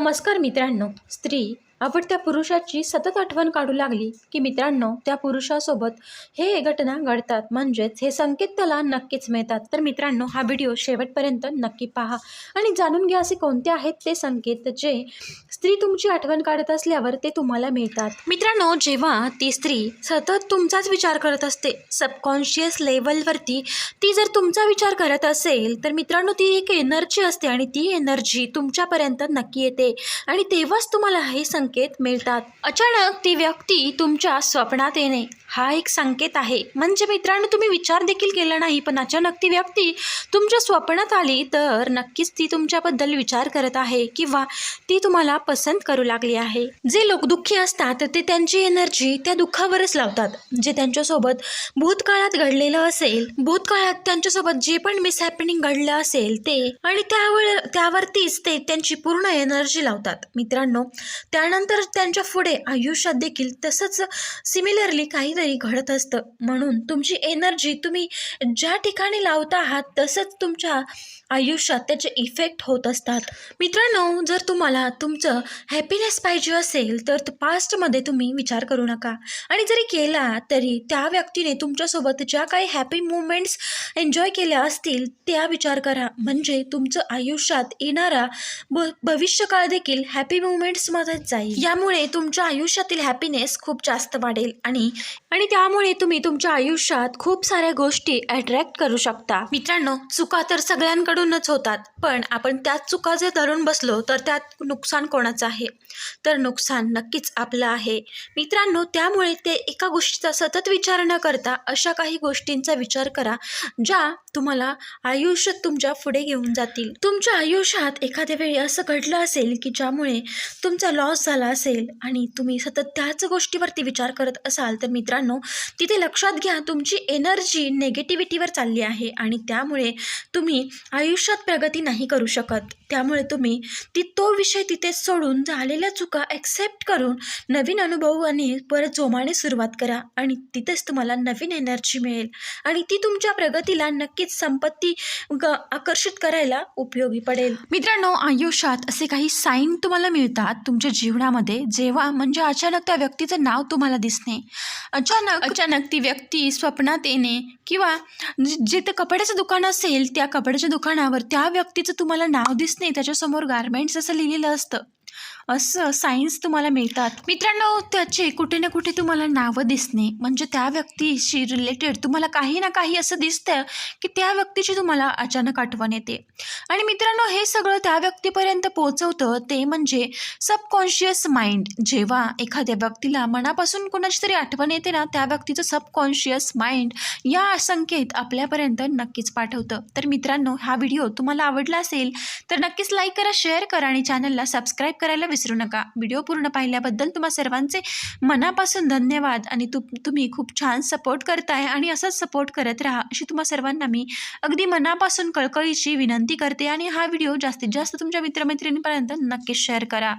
नमस्कार मित्रांनो. स्त्री आपण त्या पुरुषाची सतत आठवण काढू लागली की मित्रांनो त्या पुरुषासोबत हे घटना घडतात. म्हणजेच हे संकेत त्याला नक्कीच मिळतात. तर मित्रांनो हा व्हिडिओ शेवटपर्यंत नक्की पहा आणि जाणून घ्या असे कोणते आहेत ते संकेत जे स्त्री तुमची आठवण काढत असल्यावर ते तुम्हाला मिळतात. मित्रांनो जेव्हा ती स्त्री सतत तुमचाच विचार करत असते सबकॉन्शियस लेवलवरती ती जर तुमचा विचार करत असेल तर मित्रांनो ती एक एनर्जी असते आणि ती एनर्जी तुमच्यापर्यंत नक्की येते. आणि तेव्हाच तुम्हाला हे संकेत मिळतात. अचानक ती व्यक्ती तुमच्या स्वप्नात येणे. हा एक संकेत आहे. म्हणजे मित्रांनो तुम्ही विचार देखील केला नाही पण अचानक ती व्यक्ती तुमच्या स्वप्नात आली तर नक्कीच ती तुमच्याबद्दल विचार करत आहे किंवा ती तुम्हाला पसंत करू लागली आहे. जे लोक दुःखी असतात ते त्यांची एनर्जी त्या दुःखावरच लावतात. जे त्यांच्यासोबत भूतकाळात घडलेलं असेल भूतकाळात त्यांच्यासोबत जे पण मिसहॅपनिंग घडलं असेल ते आणि त्यावर त्यावरतीच ते त्यांची पूर्ण एनर्जी लावतात. मित्रांनो त्यानंतर त्यांच्या पुढे आयुष्यात देखील तसंच सिमिलरली काहीतरी घडत असतं. म्हणून तुमची एनर्जी तुम्ही ज्या ठिकाणी लावता आहात तसंच तुमच्या आयुष्यात त्याचे इफेक्ट होत असतात. मित्रांनो जर तुम्हाला तुमचं हॅपीनेस पाहिजे असेल तर पास्टमध्ये तुम्ही विचार करू नका. आणि जरी केला तरी त्या व्यक्तीने तुमच्यासोबत ज्या काही हॅपी मुवमेंट्स एन्जॉय केल्या असतील त्या विचार करा. म्हणजे तुमचं आयुष्यात येणारा भ भविष्यकाळ देखील हॅपी मुमेंट्समध्येच जाईल. यामुळे तुमच्या आयुष्यातील हॅपीनेस खूप जास्त वाढेल आणि आणि त्यामुळे तुम्ही तुमच्या आयुष्यात खूप साऱ्या गोष्टी अट्रॅक्ट करू शकता. मित्रांनो चुका तर सगळ्यांकडूनच होतात पण आपण त्याच चुका जर धरून बसलो तर त्यात नुकसान कोणाचं आहे? तर नुकसान नक्कीच आपलं आहे. मित्रांनो त्यामुळे ते एका गोष्टीचा सतत विचार न करता अशा काही गोष्टींचा विचार करा ज्या तुम्हाला आयुष्यात तुमच्यापुढे घेऊन जातील. तुमच्या आयुष्यात एखाद्या वेळी असं घडलं असेल की ज्यामुळे तुमचा लॉस झाला असेल आणि तुम्ही सतत त्याच गोष्टीवरती विचार करत असाल तर मित्रांनो तिथे लक्षात घ्या तुमची एनर्जी नेगेटिव्हिटीवर चालली आहे आणि त्यामुळे तुम्ही आयुष्यात प्रगती नाही करू शकत. त्यामुळे तुम्ही ती तो विषय तिथे सोडून झालेल्या चुका ॲक्सेप्ट करून नवीन अनुभव आणि परत जोमाने सुरुवात करा आणि तिथेच तुम्हाला नवीन एनर्जी मिळेल आणि ती तुमच्या प्रगतीला नक्कीच संपत्ती ग आकर्षित करायला उपयोगी पडेल. मित्रांनो आयुष्यात असे काही साईन तुम्हाला मिळतात तुमच्या जीवनात जीवनामध्ये जेव्हा म्हणजे अचानक त्या व्यक्तीचं नाव तुम्हाला दिसणे अचानक अचानक ती व्यक्ती स्वप्नात येणे किंवा जे- जिथे कपड्याचं दुकान असेल त्या कपड्याच्या दुकानावर त्या व्यक्तीचं तुम्हाला नाव दिसणे त्याच्यासमोर गारमेंट्स असं लिहिलेलं असतं. असं सायन्स तुम्हाला मिळतात. मित्रांनो त्याचे कुठे ना कुठे तुम्हाला नावं दिसणे म्हणजे त्या व्यक्तीशी रिलेटेड तुम्हाला काही ना काही असं दिसतं की त्या व्यक्तीची तुम्हाला अचानक आठवण येते. आणि मित्रांनो हे सगळं त्या व्यक्तीपर्यंत पोहोचवतं ते म्हणजे सबकॉन्शियस माइंड जेव्हा एखाद्या व्यक्तीला मनापासून कोणाची तरी आठवण येते ना त्या व्यक्तीचं सबकॉन्शियस माइंड या संकेत आपल्यापर्यंत नक्कीच पाठवतं. तर मित्रांनो हा व्हिडिओ तुम्हाला आवडला असेल तर नक्कीच लाईक करा शेअर करा आणि चॅनलला सबस्क्राईब करायला विसरू नका. व्हिडिओ पूर्ण पाहिल्याबद्दल तुम्हा सर्वांचे मनापासून धन्यवाद आणि तु तुम्ही खूप छान सपोर्ट करताय आणि असंच सपोर्ट करत राहा अशी तुम्हा सर्वांना मी अगदी मनापासून कळकळीची विनंती करते आणि हा व्हिडिओ जास्तीत जास्त तुमच्या मित्रमैत्रिणींपर्यंत नक्कीच शेअर करा.